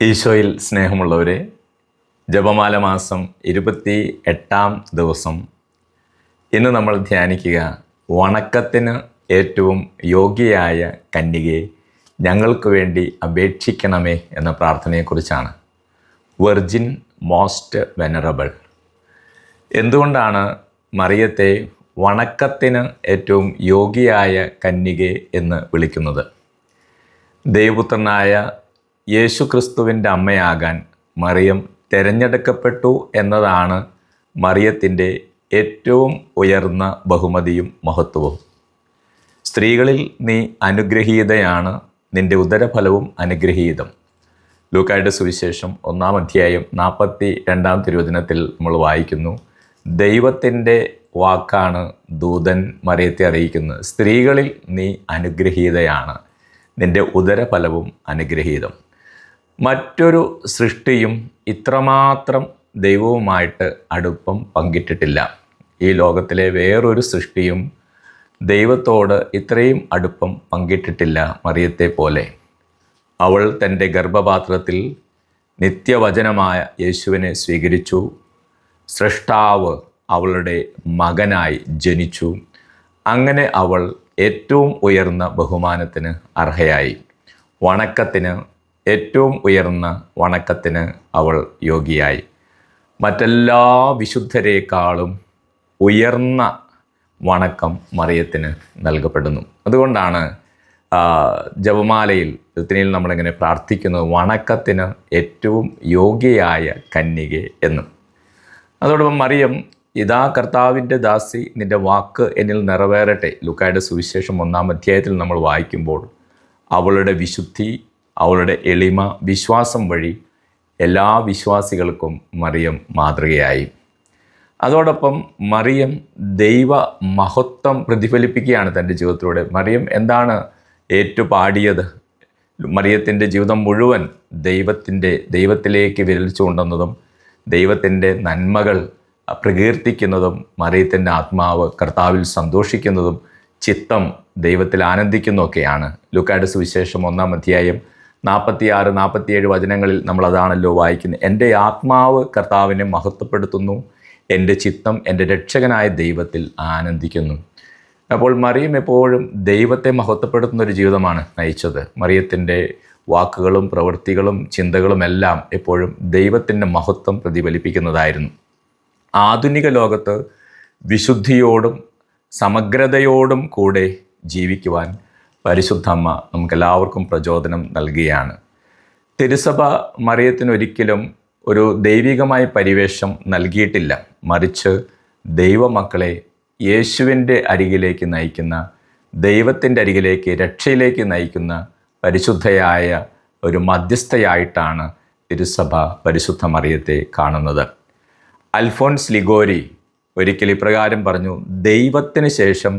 ഈശോയിൽ സ്നേഹമുള്ളവരെ ജപമാല മാസം ഇരുപത്തി എട്ടാം ദിവസം ഇന്ന് നമ്മൾ ധ്യാനിക്കുക വണക്കത്തിന് ഏറ്റവും യോഗ്യയായ കന്യകയെ ഞങ്ങൾക്ക് വേണ്ടി അപേക്ഷിക്കണമേ എന്ന പ്രാർത്ഥനയെക്കുറിച്ചാണ്. Virgin most venerable. എന്തുകൊണ്ടാണ് മറിയത്തെ വണക്കത്തിന് ഏറ്റവും യോഗ്യയായ കന്യകെ എന്ന് വിളിക്കുന്നത്? ദൈവപുത്രനായ യേശു ക്രിസ്തുവിന്റെ അമ്മയാകാൻ മറിയം തിരഞ്ഞെടുക്കപ്പെട്ടു എന്നതാണ് മറിയത്തിന്റെ ഏറ്റവും ഉയർന്ന ബഹുമതിയും മഹത്വവും. സ്ത്രീകളിൽ നീ അനുഗ്രഹീതയാണ് നിന്റെ ഉദരഫലവും അനുഗ്രഹീതം. ലൂക്കായുടെ സുവിശേഷം ഒന്നാം അധ്യായം നാൽപ്പത്തി രണ്ടാം തിരുവചനത്തിൽ നമ്മൾ വായിക്കുന്നു ദൈവത്തിന്റെ വാക്കാണ് ദൂതൻ മറിയത്തെ അറിയിക്കുന്നത്. സ്ത്രീകളിൽ നീ അനുഗ്രഹീതയാണ് നിന്റെ ഉദരഫലവും അനുഗ്രഹീതം. മറ്റൊരു സൃഷ്ടിയും ഇത്രമാത്രം ദൈവവുമായിട്ട് അടുപ്പം പങ്കിട്ടിട്ടില്ല. ഈ ലോകത്തിലെ വേറൊരു സൃഷ്ടിയും ദൈവത്തോട് ഇത്രയും അടുപ്പം പങ്കിട്ടിട്ടില്ല മറിയത്തെ പോലെ. അവൾ തന്റെ ഗർഭപാത്രത്തിൽ നിത്യവചനമായ യേശുവിനെ സ്വീകരിച്ചു. സൃഷ്ടാവ് അവളുടെ മകനായി ജനിച്ചു. അങ്ങനെ അവൾ ഏറ്റവും ഉയർന്ന ബഹുമാനത്തിന് അർഹയായി. വണക്കത്തിന് ഏറ്റവും ഉയർന്ന വണക്കത്തിന് അവൾ യോഗിയായി. മറ്റെല്ലാ വിശുദ്ധരേക്കാളും ഉയർന്ന വണക്കം മറിയത്തിന് നൽകപ്പെടുന്നു. അതുകൊണ്ടാണ് ജപമാലയിൽ ഋത്തിനിയിൽ നമ്മളിങ്ങനെ പ്രാർത്ഥിക്കുന്നത് വണക്കത്തിന് ഏറ്റവും യോഗ്യയായ കന്യകെ എന്ന്. അതോടൊപ്പം മറിയം ഇതാ കർത്താവിന്റെ ദാസി നിന്റെ വാക്ക് എന്നിൽ നിറവേറട്ടെ. ലുക്കായുടെ സുവിശേഷം ഒന്നാം അധ്യായത്തിൽ നമ്മൾ വായിക്കുമ്പോൾ അവളുടെ വിശുദ്ധി അവളുടെ എളിമ വിശ്വാസം വഴി എല്ലാ വിശ്വാസികൾക്കും മറിയം മാതൃകയായി. അതോടൊപ്പം മറിയം ദൈവ മഹത്വം പ്രതിഫലിപ്പിക്കുകയാണ് തന്റെ ജീവിതത്തിലൂടെ. മറിയം എന്താണ് ഏറ്റുപാടിയത്? മറിയത്തിന്റെ ജീവിതം മുഴുവൻ ദൈവത്തിന്റെ ദൈവത്തിലേക്ക് വിരലിച്ചു കൊണ്ടുവന്നതും ദൈവത്തിന്റെ നന്മകൾ പ്രകീർത്തിക്കുന്നതും മറിയത്തിന്റെ ആത്മാവ് കർത്താവിൽ സന്തോഷിക്കുന്നതും ചിത്തം ദൈവത്തിൽ ആനന്ദിക്കുന്നതൊക്കെയാണ്. ലുക്കായുടെ സുവിശേഷം ഒന്നാം അധ്യായം നാൽപ്പത്തിയാറ് നാൽപ്പത്തിയേഴ് വചനങ്ങളിൽ നമ്മൾ അതാണല്ലോ വായിക്കുന്നത്. എന്റെ ആത്മാവ് കർത്താവിനെ മഹത്വപ്പെടുത്തുന്നു. എന്റെ ചിത്തം എന്റെ രക്ഷകനായ ദൈവത്തിൽ ആനന്ദിക്കുന്നു. അപ്പോൾ മറിയം എപ്പോഴും ദൈവത്തെ മഹത്വപ്പെടുത്തുന്ന ഒരു ജീവിതമാണ് നയിച്ചത്. മറിയത്തിന്റെ വാക്കുകളും പ്രവൃത്തികളും ചിന്തകളും എല്ലാം എപ്പോഴും ദൈവത്തിന്റെ മഹത്വം പ്രതിഫലിപ്പിക്കുന്നതായിരുന്നു. ആധുനിക ലോകത്ത് വിശുദ്ധിയോടും സമഗ്രതയോടും കൂടെ ജീവിക്കുവാൻ പരിശുദ്ധമ്മ നമുക്കെല്ലാവർക്കും പ്രചോദനം നൽകുകയാണ് തിരുസഭ മറിയത്തിനൊരിക്കലും ഒരു ദൈവികമായ പരിവേഷം നൽകിയിട്ടില്ല. മറിച്ച് ദൈവമക്കളെ യേശുവിന്റെ അരികിലേക്ക് നയിക്കുന്ന ദൈവത്തിന്റെ അരികിലേക്ക് രക്ഷയിലേക്ക് നയിക്കുന്ന പരിശുദ്ധയായ ഒരു മധ്യസ്ഥയായിട്ടാണ് തിരുസഭ പരിശുദ്ധ മറിയത്തെ കാണുന്നത്. അൽഫോൻസ് ലിഗോരി ഒരിക്കൽ ഇപ്രകാരം പറഞ്ഞു ദൈവത്തിന് ശേഷം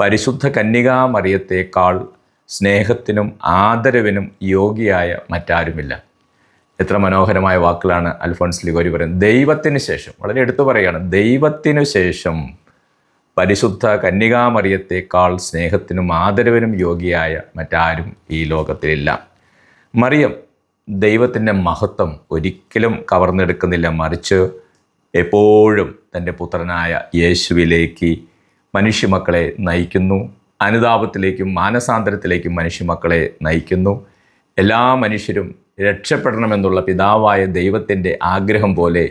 പരിശുദ്ധ കന്യകാമറിയത്തേക്കാൾ സ്നേഹത്തിനും ആദരവിനും യോഗിയായ മറ്റാരുമില്ല. എത്ര മനോഹരമായ വാക്കുകളാണ് അൽഫോൺസ് ലിഗോരി പറയുന്നത്. ദൈവത്തിന് ശേഷം വളരെ എടുത്തു പറയുകയാണ് ദൈവത്തിനു ശേഷം പരിശുദ്ധ കന്യകാമറിയത്തേക്കാൾ സ്നേഹത്തിനും ആദരവിനും യോഗിയായ മറ്റാരും ഈ ലോകത്തിലില്ല. മറിയം ദൈവത്തിന്റെ മഹത്വം ഒരിക്കലും കവർന്നെടുക്കുന്നില്ല. മറിച്ച് എപ്പോഴും തന്റെ പുത്രനായ യേശുവിലേക്ക് മനുഷ്യമക്കളെ നയിക്കുന്നു. അനുതാപത്തിലേക്കും മാനസാന്തരത്തിലേക്കും മനുഷ്യമക്കളെ നയിക്കുന്നു. എല്ലാ മനുഷ്യരും രക്ഷപ്പെടണമെന്നുള്ള പിതാവായ ദൈവത്തിന്റെ ആഗ്രഹം പോലെ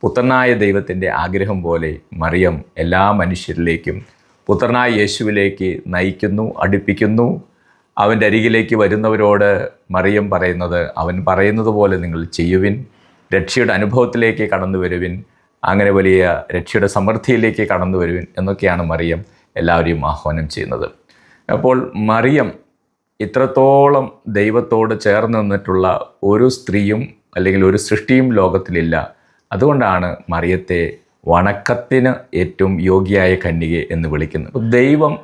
പുത്രനായ ദൈവത്തിന്റെ ആഗ്രഹം പോലെ മറിയം എല്ലാ മനുഷ്യരിലേക്കും പുത്രനായ യേശുവിലേക്ക് നയിക്കുന്നു അടുപ്പിക്കുന്നു. അവന്റെ അരികിലേക്ക് വരുന്നവരോട് മറിയം പറയുന്നത് അവൻ പറയുന്നത് പോലെ നിങ്ങൾ ചെയ്യുവിൻ. രക്ഷയുടെ അനുഭവത്തിലേക്ക് കടന്നു വരുവിൻ അങ്ങനെ വലിയ രക്ഷയുടെ സമൃദ്ധിയിലേക്ക് കടന്നു വരുവിൻ എന്നൊക്കെയാണ് മറിയം എല്ലാവരെയും ആഹ്വാനം ചെയ്യുന്നത്. അപ്പോൾ മറിയം ഇത്രത്തോളം ദൈവത്തോട് ചേർന്ന് നിന്നിട്ടുള്ള ഒരു സ്ത്രീയും അല്ലെങ്കിൽ ഒരു സൃഷ്ടിയും ലോകത്തിലില്ല. അതുകൊണ്ടാണ് മറിയത്തെ വണക്കത്തിന് ഏറ്റവും യോഗ്യയായ കന്യക എന്ന് വിളിക്കുന്നത്. ദൈവം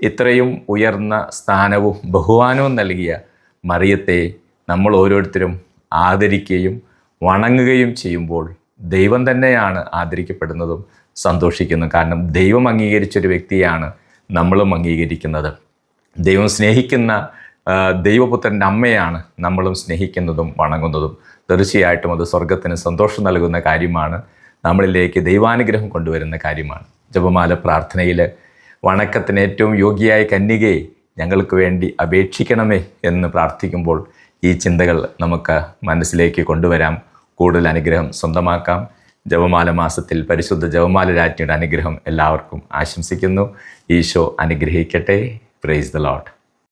ഇത്രയും ഉയർന്ന സ്ഥാനവും ബഹുമാനവും നൽകിയ മറിയത്തെ നമ്മൾ ഓരോരുത്തരും ആദരിക്കുകയും വണങ്ങുകയും ചെയ്യുമ്പോൾ ദൈവം തന്നെയാണ് ആദരിക്കപ്പെടുന്നതും സന്തോഷിക്കുന്നതും കാരണം ദൈവം അംഗീകരിച്ചൊരു വ്യക്തിയാണ് നമ്മളും അംഗീകരിക്കുന്നത്. ദൈവം സ്നേഹിക്കുന്ന ദൈവപുത്രന്റെ അമ്മയാണ് നമ്മളും സ്നേഹിക്കുന്നതും വണങ്ങുന്നതും. തീർച്ചയായിട്ടും അത് സ്വർഗത്തിന് സന്തോഷം നൽകുന്ന കാര്യമാണ്. നമ്മളിലേക്ക് ദൈവാനുഗ്രഹം കൊണ്ടുവരുന്ന കാര്യമാണ്. ജപമാല പ്രാർത്ഥനയിൽ വണക്കത്തിന് ഏറ്റവും യോഗ്യയായ കന്യകയെ ഞങ്ങൾക്ക് വേണ്ടി അപേക്ഷിക്കണമേ എന്ന് പ്രാർത്ഥിക്കുമ്പോൾ ഈ ചിന്തകൾ നമുക്ക് മനസ്സിലേക്ക് കൊണ്ടുവരാം. കൂടുതൽ അനുഗ്രഹം സ്വന്തമാക്കാം. ജവമാല മാസത്തിൽ പരിശുദ്ധ ജപമാല രാജ്ഞിയുടെ അനുഗ്രഹം എല്ലാവർക്കും ആശംസിക്കുന്നു. ഈശോ അനുഗ്രഹിക്കട്ടെ. Praise the lot